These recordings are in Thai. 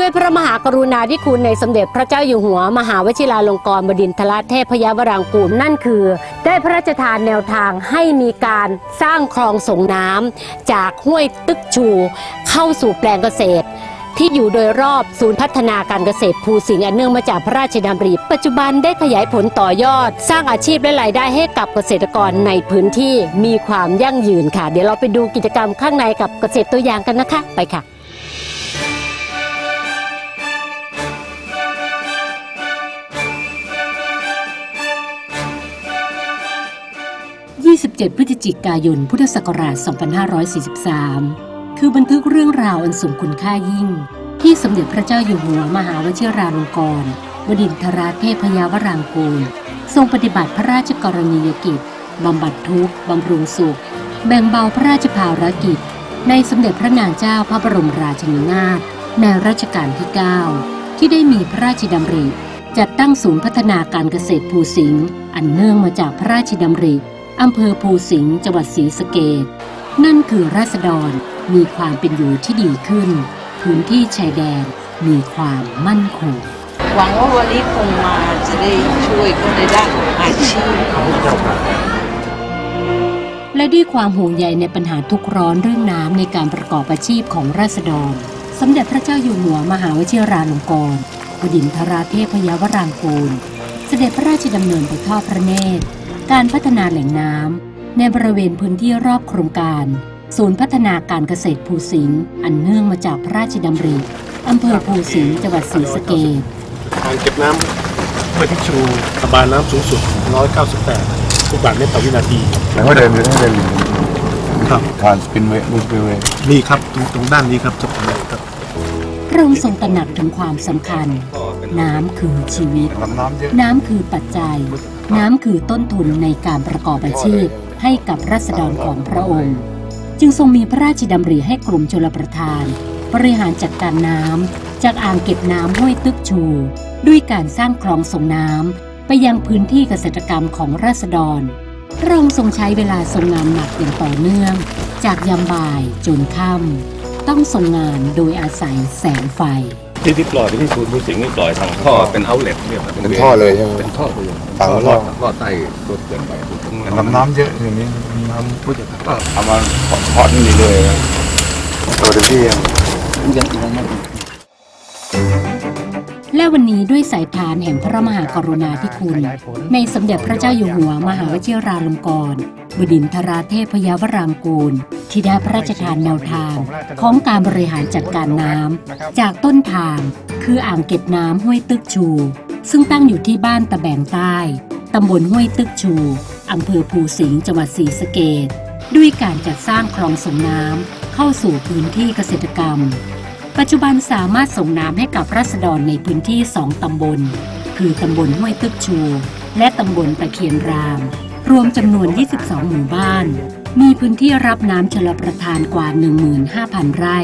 ด้วยพระมหากรุณาธิคุณในสมเด็จพระเจ้าอยู่หัว มหาวชิราลงกรณบดินทรเทพยวรางกูลนั่นคือ ได้พระราชทานแนวทางให้มีการสร้างคลองส่งน้ำจากห้วยตึกชู เข้าสู่แปลงเกษตรที่อยู่โดยรอบศูนย์พัฒนาการเกษตรภูสิงห์อันเนื่องมาจากพระราชดำริปัจจุบันได้ขยายผลต่อยอด สร้างอาชีพและรายได้ให้กับเกษตรกรในพื้นที่มีความยั่งยืนค่ะ เดี๋ยวเราไปดูกิจกรรมข้างในกับเกษตรตัวอย่างกันนะคะ ไปค่ะ 27 พฤศจิกายน พุทธศักราช 2543 คือบันทึกเรื่องราวอันสมคุณค่ายิ่ง ที่สมเด็จพระเจ้าอยู่หัวมหาวชิราลงกรณ์บดินทราเทพยาวรางกูล ทรงปฏิบัติพระราชกรณียกิจ บำบัดทุกข์ บำรุงสุข แบ่งเบาพระราชภารกิจ ในสมเด็จพระนางเจ้าพระบรมราชินีนาถในรัชกาลที่ 9 ที่ได้มีพระราชดำริ จัดตั้งศูนย์พัฒนาการเกษตรภูสิงห์อันเนื่องมาจากพระราชดำริ อำเภอภูสิงห์จังหวัดศรีสะเกษนั่นคือราษฎรมีความเป็นอยู่ที่ดีขึ้น พื้นที่ชายแดนมีความมั่นคงหวังว่าวันนี้คงมาจะได้ช่วยก็ในด้านของอาชีพและด้วยความห่วงใยในปัญหาทุกข์ร้อนเรื่องน้ำในการประกอบอาชีพของราษฎร สมเด็จพระเจ้าอยู่หัวมหาวชิราลงกรณ์บดินทราเทพยวรางกูล เสด็จพระราชดำเนินไปทอดพระเนตร การพัฒนาแหล่งน้ำในบริเวณพื้นที่รอบโครงการ ศูนย์พัฒนาการเกษตรภูสิงห์อันเนื่องมาจากพระราชดำริอำเภอภูสิงห์จังหวัดศรีสะเกษอ่างเก็บน้ำห้วยพิชูระบายน้ำสูงสุด 198ลูกบาศก์เมตรต่อวินาทีแล้วก็เดินไปได้เดินครับผ่านสปินเวย์มูสปินเวย์นี่ครับตรงตรงด้านนี้ครับจะเป็นอะไรครับพระองค์ทรงตระหนักถึงความสำคัญ น้ำคือชีวิตลำน้ำเยอะน้ำคือปัจจัย น้ำคือต้นทุนในการประกอบอาชีพให้กับรัษฎรของพระองค์ จึงทรงมีพระราชดำริให้กรมชลประทาน บริหารจัดการน้ำจากอ่างเก็บน้ำห้วยตึกชู ด้วยการสร้างคลองส่งน้ำไปยังพื้นที่เกษตรกรรมของราษฎรพระองค์ทรงใช้เวลาทรงงานหนักอย่างต่อเนื่อง จากยามบ่ายจนค่ำต้องทรงงานโดยอาศัยแสงไฟ ที่ที่ปล่อยไปที่ศูนย์ภูสิงห์นี่ปล่อยทางท่อเป็นเอาเล็ตเนี่ยเป็นท่อเลยใช่ไหมเป็นท่อไปเลยฝั่งท่อท่ลออดลอดใต้รถเกินไปลำน้ำเยอะอย่างนี้น้ำผู้จัดการก็เอามาเพาะนี่เลยนะโอ้เดี๋ยวพี่ยังยังยังไม่ และวันนี้ด้วยสายทานแห่งพระมหากรุณาธิคุณ ในสมเด็จพระเจ้าอยู่หัวมหาวชิราลงกรณบดินทราเทพยวรางกูล ที่ได้พระราชทานแนวทาง ของการบริหารจัดการน้ำจากต้นทาง คืออ่างเก็บน้ำห้วยตึกชู ซึ่งตั้งอยู่ที่บ้านตะแบงใต้ตำบลห้วยตึกชูอำเภอภูสิงห์จังหวัดศรีสะเกษด้วยการจัดสร้างคลองส่งน้ำเข้าสู่พื้นที่เกษตรกรรม ปัจจุบันสามารถส่งน้ำให้กับรัษฎรในพื้นที่2ตำบล คือตำบลห้วยตึกชู และตำบลตะเคียนราม รวมจำนวน 22 หมู่บ้าน มีพื้นที่รับน้ำชลประทานกว่า 15,000 ไร่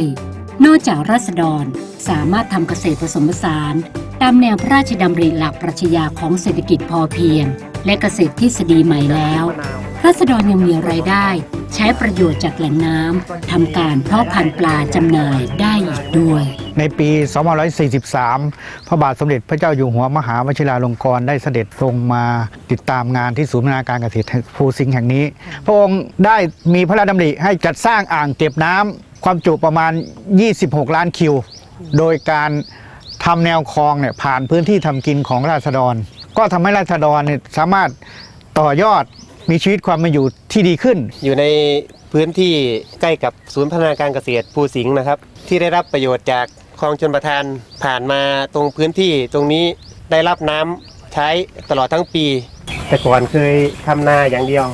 นอกจากรัษฎรสามารถทำเกษตรผสมผสาน ตามแนวพระราชดำริหลักปรัชญาของเศรษฐกิจพอเพียง และเกษตรทฤษฎีใหม่แล้วรัษฎรยังมีรายได้ ใช้ประโยชน์จากแหล่งน้ำทำการเพาะพันธุ์ปลาจำหน่ายได้อีกด้วย ในปี 2543 พระบาทสมเด็จพระเจ้าอยู่หัวมหาวชิราลงกรณ์ได้เสด็จทรงมาติดตามงานที่ศูนย์พัฒนาการเกษตรภูสิงห์แห่งนี้ พระองค์ได้มีพระราชดำริให้จัดสร้างอ่างเก็บน้ำความจุประมาณ 26 ล้านคิว โดยการทำแนวคลองเนี่ยผ่านพื้นที่ทำกินของราษฎร ก็ทำให้ราษฎรเนี่ยสามารถต่อยอด มีชีวิตความเป็นอยู่ที่ดีขึ้น อยู่ในพื้นที่ใกล้กับศูนย์พัฒนาการเกษตรภูสิงห์นะครับ ที่ได้รับประโยชน์จากคลองชนประทานผ่านมาตรงพื้นที่ตรงนี้ได้รับน้ำใช้ตลอดทั้งปี แต่ก่อนเคยทำนาอย่างเดียว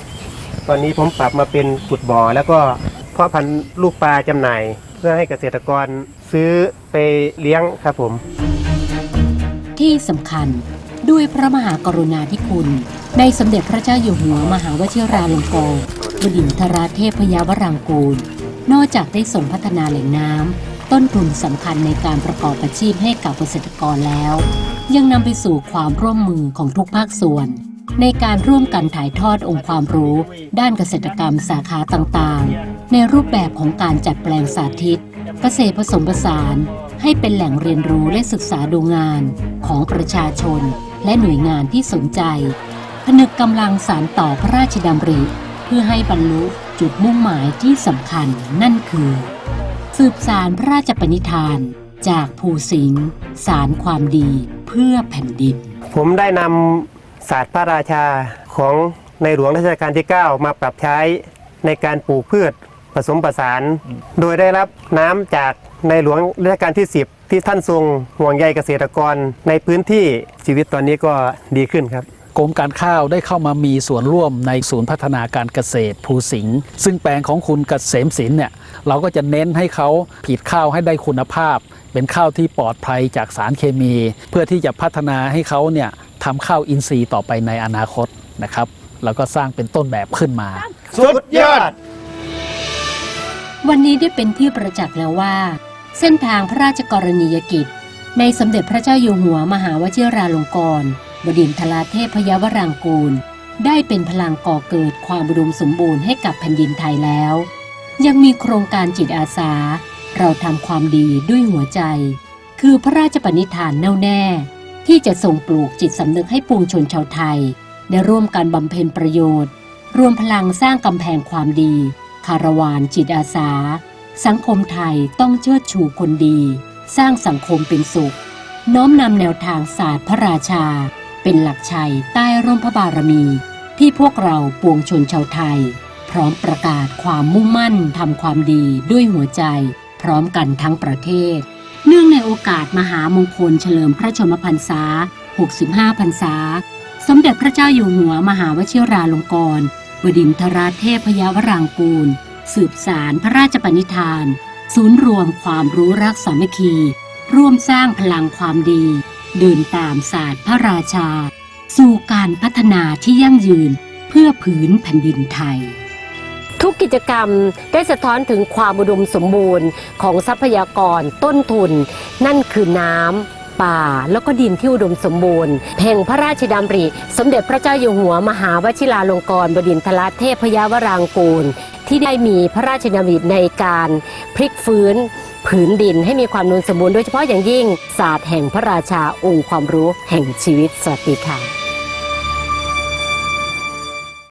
ตอนนี้ผมปรับมาเป็นขุดบ่อ แล้วก็เพาะพันธุ์ลูกปลาจำหน่าย เพื่อให้เกษตรกรซื้อไปเลี้ยงครับผม ที่สำคัญด้วยพระมหากรุณาธิคุณ ในสมเด็จพระเจ้าอยู่หัวมหาวชิราลงกรณ์บดินทราเทพยาวรางกูล นอกจากได้ส่งพัฒนาแหล่งน้ำต้นทุนสำคัญในการประกอบอาชีพให้กับเกษตรกรแล้ว ยังนำไปสู่ความร่วมมือของทุกภาคส่วน ในการร่วมกันถ่ายทอดองค์ความรู้ ด้านเกษตรกรรมสาขาต่างๆ ในรูปแบบของการจัดแปลงสาธิต เกษตรผสมผสาน ให้เป็นแหล่งเรียนรู้และศึกษาดูงานของประชาชน และหน่วยงานที่สนใจ ผนึกกำลังสารต่อพระราชดำริเพื่อให้บรรลุจุดมุ่งหมายที่สำคัญนั่นคือ สืบสารพระราชปณิธาน จากภูสิงห์สารความดีเพื่อแผ่นดิน ผมได้นำศาสตร์พระราชาของในหลวงรัชกาลที่ 9 มาปรับใช้ในการปลูกพืชผสมผสาน โดยได้รับน้ำจากในหลวงรัชกาลที่ 10 ที่ท่านทรงห่วงใยเกษตรกรในพื้นที่ชีวิตตอนนี้ก็ดีขึ้นครับ กรมการข้าวได้เข้ามามีส่วนร่วมในศูนย์พัฒนาการเกษตรภูสิงห์ซึ่งแปลงของคุณเกษมศิลป์เนี่ยเราก็จะเน้นให้เขาผลิดข้าวให้ได้คุณภาพ เป็นข้าวที่ปลอดภัยจากสารเคมี เพื่อที่จะพัฒนาให้เขาเนี่ยทำข้าวอินทรีย์ต่อไปในอนาคตนะครับแล้วก็สร้างเป็นต้นแบบขึ้นมา สุดยอด วันนี้ได้เป็นที่ประจักษ์แล้วว่า เส้นทางพระราชกรณียกิจ ในสมเด็จพระเจ้าอยู่หัวมหาวชิราลงกรณ บดินทราเทพยาวรางกูล ได้เป็นพลังก่อเกิดความอุดมสมบูรณ์ให้กับแผ่นดินไทยแล้ว ยังมีโครงการจิตอาสา เราทำความดีด้วยหัวใจ คือพระราชปณิธานแน่วแน่ ที่จะส่งปลูกจิตสำนึกให้ปวงชนชาวไทย ได้ร่วมกันบำเพ็ญประโยชน์ รวมพลังสร้างกำแพงความดี คารวานจิตอาสา สังคมไทยต้องเชิดชูคนดี สร้างสังคมเป็นสุขน้อมนำแนวทางศาสตร์พระราชา เป็นหลักชัยใต้ร่มพระบารมี ที่พวกเราปวงชนชาวไทย พร้อมประกาศความมุ่งมั่นทำความดีด้วยหัวใจ พร้อมกันทั้งประเทศ เนื่องในโอกาสมหามงคลเฉลิมพระชนมพรรษา 65 พรรษา สมเด็จพระเจ้าอยู่หัวมหาวชิราลงกรณบดินทราเทพยาวรางกูล สืบสารพระราชปณิธาน ศูนย์รวมความรู้รักสามัคคี ร่วมสร้างพลังความดี เดินตามศาสตร์พระราชา สู่การพัฒนาที่ยั่งยืนเพื่อผืนแผ่นดินไทย ทุกกิจกรรมได้สะท้อนถึงความอุดมสมบูรณ์ของทรัพยากรต้นทุน นั่นคือน้ำป่าแล้วก็ดินที่อุดมสมบูรณ์แห่งพระราชดำริ สมเด็จพระเจ้าอยู่หัวมหาวชิราลงกรณบดินทรเทพยาวรางกูล ที่ได้มีพระราชดำริในการพลิกฟื้นผืนดินให้มีความนุนสมบูรณ์โดยเฉพาะอย่างยิ่งศาสตร์แห่งพระราชาองค์ความรู้แห่งชีวิต สวัสดีค่ะ